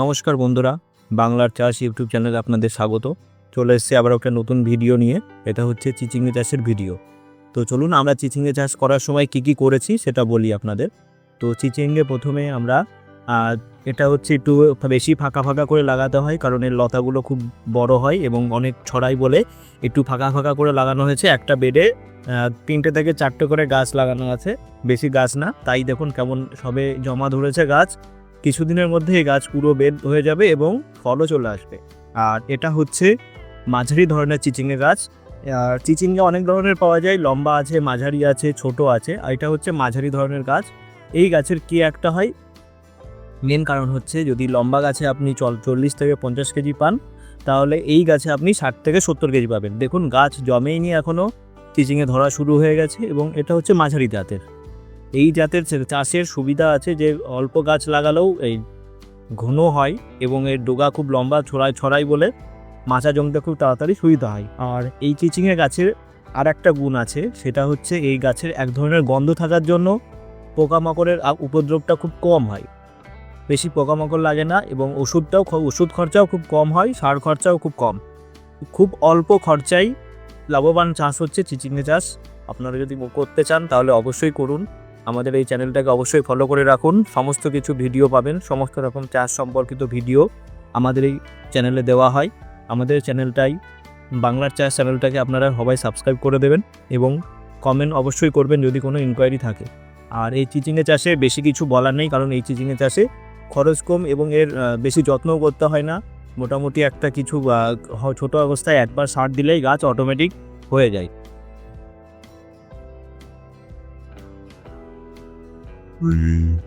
নমস্কার বন্ধুরা, বাংলার চাষ ইউটিউব চ্যানেলে আপনাদের স্বাগত। চলে এসেছি আবার একটা নতুন ভিডিও নিয়ে, এটা হচ্ছে চিচিঙ্গে চাষের ভিডিও। তো চলুন আমরা চিচিঙ্গে চাষ করার সময় কি কি করেছি সেটা বলি আপনাদের। তো চিচিঙ্গে প্রথমে আমরা এটা হচ্ছে একটু বেশি ফাঁকা ফাঁকা করে লাগাতে হয়, কারণ এর লতাগুলো খুব বড় হয় এবং অনেক ছড়াই বলে একটু ফাঁকা ফাঁকা করে লাগানো হয়েছে। একটা বেডে তিনটে থেকে চারটে করে গাছ লাগানো আছে, বেশি গাছ না। তাই দেখুন কেমন সবে জমা ধরেছে গাছ। কিছুদিনের মধ্যে এই গাছ পুরো বেদ হয়ে যাবে এবং ফলও চলে আসবে। আর এটা হচ্ছে মাঝারি ধরনের চিচিঙ্গে গাছ। আর চিচিঙ্গে অনেক ধরনের পাওয়া যায়, লম্বা আছে, মাঝারি আছে, ছোট আছে, আর এটা হচ্ছে মাঝারি ধরনের গাছ। এই গাছের কি একটা হয়? মেন কারণ হচ্ছে যদি লম্বা গাছে আপনি চল চল্লিশ থেকে পঞ্চাশ কেজি পান, তাহলে এই গাছে আপনি ষাট থেকে সত্তর কেজি পাবেন। দেখুন, গাছ জমেইনি এখনও চিচিংয়ে ধরা শুরু হয়ে গেছে এবং এটা হচ্ছে মাঝারি জাতের। এই জাতের চাষের সুবিধা আছে যে অল্প গাছ লাগালেও এই ঘন হয় এবং এর ডোগা খুব লম্বা ছড়ায় ছড়াই বলে মাচা জমতে খুব তাড়াতাড়ি সুবিধা হয়। আর এই চিচিংয়ে গাছের আর একটা গুণ আছে, সেটা হচ্ছে এই গাছের এক ধরনের গন্ধ থাকার জন্য পোকামাকড়ের উপদ্রবটা খুব কম হয়। বেশি পোকামাকড় লাগে না এবং ওষুধটাও ওষুধ খরচাও খুব কম হয়, সার খরচাও খুব কম। খুব অল্প খরচায় লাভবান চাষ হচ্ছে চিচিঙ্গে চাষ। আপনারা যদি করতে চান তাহলে অবশ্যই করুন। আমাদের এই চ্যানেলটাকে অবশ্যই ফলো করে রাখুন। সমস্ত কিছু ভিডিও পাবেন, সমস্ত রকম চাষ সম্পর্কিত ভিডিও আমাদের এই চ্যানেলে দেওয়া হয়। আমাদের চ্যানেলটাই বাংলার চাষ চ্যানেলটাকে আপনারা সবাই সাবস্ক্রাইব করে দেবেন এবং কমেন্ট অবশ্যই করবেন যদি কোনো ইনকোয়ারি থাকে। আর এই চিচিংয়ে চাষে বেশি কিছু বলার নেই, কারণ এই চিচিংয়ে চাষে খরচ কম এবং এর বেশি যত্নও করতে হয় না। মোটামুটি একটা কিছু ছোট অবস্থায় একবার সার দিলেই গাছ অটোমেটিক হয়ে যায়। reunion.